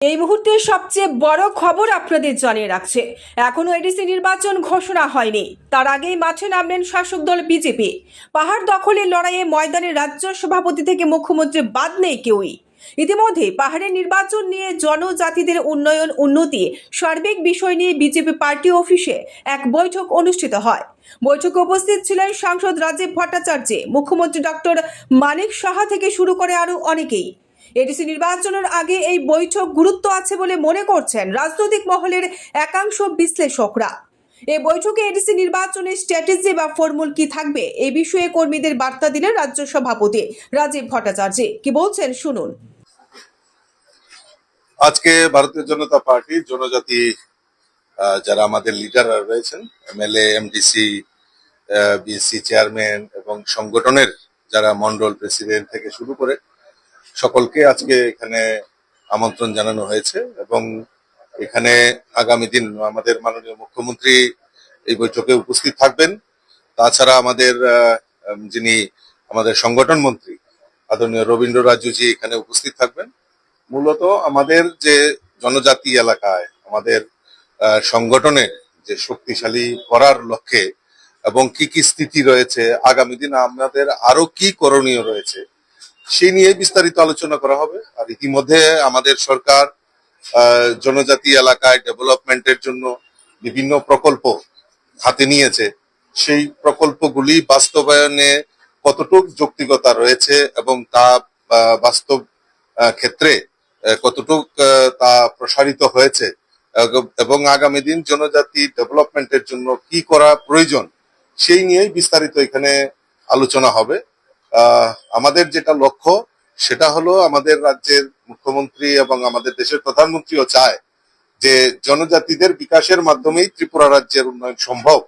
এই মুহূর্তে সবচেয়ে বড় খবর আপনাদের জানিয়ে রাখছে। এখনও এডিসি নির্বাচন ঘোষণা হয়নি। তার আগেই মাঠে নামলেন শাসক দল বিজেপি। পাহাড় দখলের লড়াইয়ে ময়দানে রাজ্য সভাপতি থেকে মুখ্যমন্ত্রী বাদ নেই কেউই। ইতিমধ্যে পাহাড়ের নির্বাচন নিয়ে জনজাতিদের উন্নয়ন উন্নতি সার্বিক বিষয় নিয়ে বিজেপি পার্টি অফিসে এক বৈঠক অনুষ্ঠিত হয়। বৈঠকে উপস্থিত ছিলেন সাংসদ রাজীব ভট্টাচার্য। মুখ্যমন্ত্রী ডক্টর মানিক সাহা থেকে শুরু করে আরও অনেকেই। এডিসি নির্বাচনের আগে এই বৈঠক গুরুত্ব আছে বলে মনে করছেন রাজনৈতিক মহলের একাংশ বিশ্লেষকরা। এই বৈঠকে এডিসি নির্বাচনের স্ট্র্যাটেজি বা ফর্মুল কি থাকবে এই বিষয়ে কর্মীদের বার্তা দিলেন রাজ্য সভাপতি রাজীব ভট্টাচার্য। কি বলছেন শুনুন। আজকে ভারতীয় জনতা পার্টি, জনজাতি যারা আমাদের লিডাররা রয়েছেন, এমএলএ, এমডিসি বিএসসি চেয়ারম্যান এবং সংগঠনের যারা মন্ডল প্রেসিডেন্ট থেকে শুরু করে সকলকে আজকে এখানে আমন্ত্রণ জানানো হয়েছে এবং এখানে আগামী দিন আমাদের মাননীয় মুখ্যমন্ত্রী এই বৈঠকে উপস্থিত থাকবেন। তাছাড়া আমাদের যিনি আমাদের সংগঠন মন্ত্রী, আদরণীয় রবীন্দ্র রাজুজি এখানে উপস্থিত থাকবেন। মূলত আমাদের যে জনজাতি এলাকায়, আমাদের সংগঠনে যে শক্তিশালী করার লক্ষ্যে এবং কি কি স্থিতি রয়েছে, আগামী দিন আমাদের আরও কি করণীয় রয়েছে সেই নিয়ে বিস্তারিত আলোচনা করা হবে। আর ইতিমধ্যে আমাদের সরকার জনজাতি এলাকায় ডেভেলপমেন্টের জন্য বিভিন্ন প্রকল্প হাতে নিয়েছে। সেই প্রকল্পগুলি বাস্তবায়নে কতটুক যৌক্তিকতা রয়েছে এবং তা বাস্তব ক্ষেত্রে কতটুক তা প্রসারিত হয়েছে এবং আগামী দিন জনজাতি ডেভেলপমেন্টের জন্য কি করা প্রয়োজন, সেই নিয়েই বিস্তারিত এখানে আলোচনা হবে। আমাদের যেটা লক্ষ্য, সেটা হলো আমাদের রাজ্যের মুখ্যমন্ত্রী এবং আমাদের দেশের প্রধানমন্ত্রীও চায় যে জনজাতিদের বিকাশের মাধ্যমেই ত্রিপুরা রাজ্যের উন্নয়ন সম্ভব।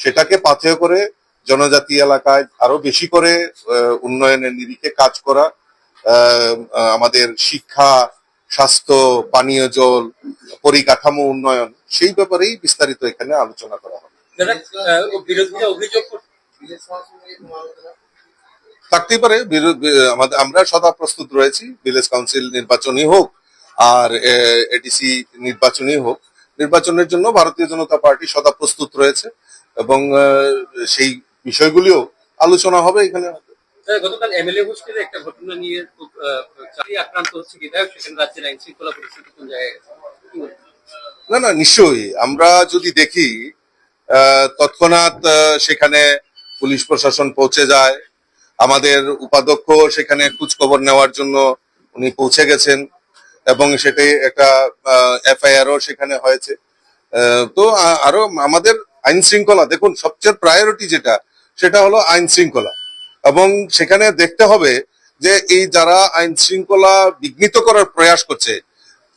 সেটাকে পাথেয় করে জনজাতি এলাকায় আরও বেশি করে উন্নয়নের নিরিখে কাজ করা আমাদের শিক্ষা, স্বাস্থ্য, পানীয় জল, পরিকাঠামো উন্নয়ন, সেই ব্যাপারেই বিস্তারিত এখানে আলোচনা করা হবে যারা আহ, বিরোধীরা অভিযোগ করছে থাকতেই পারে। আমরা সদা প্রস্তুত রয়েছি। ভিলেজ কাউন্সিল নির্বাচনই হোক আর এডিসি নির্বাচনই হোক। নির্বাচনের জন্য ভারতীয় জনতা পার্টি সদা প্রস্তুত রয়েছে এবং সেই বিষয়গুলিও আলোচনা হবে এখানে। গতকাল এমএলএ হোস্টেলে একটা ঘটনা নিয়ে খুব আহ, চাকরি আক্রান্ত হচ্ছে বিধায়ক সেখানে রাজ্যের আইন শৃঙ্খলা পরিস্থিতি কোন জায়গায় গেছে? কি বলবেন? না না নিশ্চয়ই। আমরা যদি দেখি তৎক্ষণাৎ সেখানে পুলিশ প্রশাসন পৌঁছে যায় আমাদের উপাধ্যক্ষ সেখানে খোঁজখবর নেওয়ার জন্য উনি পৌঁছে গেছেন এবং সেটাই একটা এফআইআরও সেখানে হয়েছে। তো আরও আমাদের আইন শৃঙ্খলা, দেখুন, সবচেয়ে প্রায়োরিটি যেটা, সেটা হলো আইন শৃঙ্খলা। এবং সেখানে দেখতে হবে যে এই যারা আইন শৃঙ্খলা বিঘ্নিত করার প্রয়াস করছে,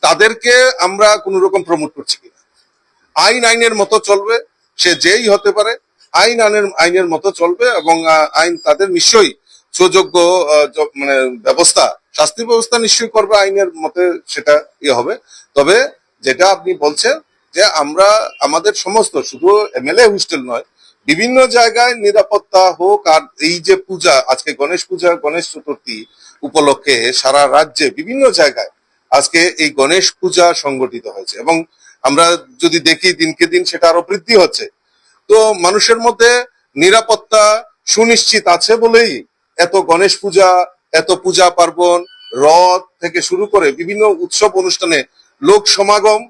তাদেরকে আমরা কোন রকম প্রমোট করছি কিনা। আইন আইনের মতো চলবে, সে যেই হতে পারে আইন আইনের আইনের মতো চলবে এবং আইন তাদের নিশ্চয়ই সুযোগ্য মানে ব্যবস্থা, শাস্তি ব্যবস্থা নিশ্চয়ই করবে আইনের মতে সেটা ইয়ে হবে। তবে যেটা আপনি বলছেন যে আমরা, আমাদের সমস্ত, শুধু এমএলএ হোস্টেল নয়, বিভিন্ন জায়গায় নিরাপত্তা হোক আর এই যে পূজা, আজকে গণেশ পূজা, গণেশ চতুর্থী উপলক্ষে সারা রাজ্যে বিভিন্ন জায়গায় আজকে এই গণেশ পূজা সংগঠিত হয়েছে। এবং আমরা যদি দেখি দিনকে দিন সেটা আরও বৃদ্ধি হচ্ছে তো মানুষের মধ্যে নিরাপত্তা সুনিশ্চিত আছে বলেই এত গণেশ পূজা, এত পূজা পার্বণ, রথ থেকে শুরু করে বিভিন্ন উৎসব অনুষ্ঠানে লোক সমাগম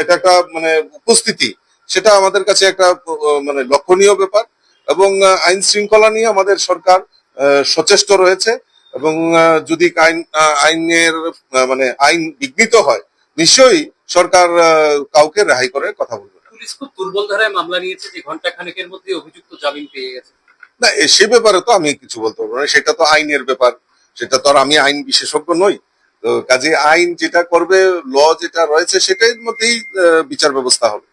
এটা একটা মানে উপস্থিতি সেটা আমাদের কাছে একটা মানে লক্ষণীয় ব্যাপার এবং আইন শৃঙ্খলা নিয়ে আমাদের সরকার সচেষ্ট রয়েছে এবং যদি আইন আইনের মানে আইন বিঘ্নিত হয়, নিশ্চয়ই সরকার কাউকে রেহাই করে কথা বলবে। পুলিশ খুব দুর্বল ধারায় মামলা নিয়েছে যে ঘণ্টা খানেকের মধ্যে অভিযুক্ত জামিন পেয়ে গেছে। না সে ব্যাপারে তো আমি কিছু বলতে পারব না। সেটা তো আইনের ব্যাপার। সেটা তো আর আমি আইন বিশেষজ্ঞ নই। তো কাজে আইন যেটা করবে, ল যেটা রয়েছে, সেটার মধ্যেই বিচার ব্যবস্থা হবে।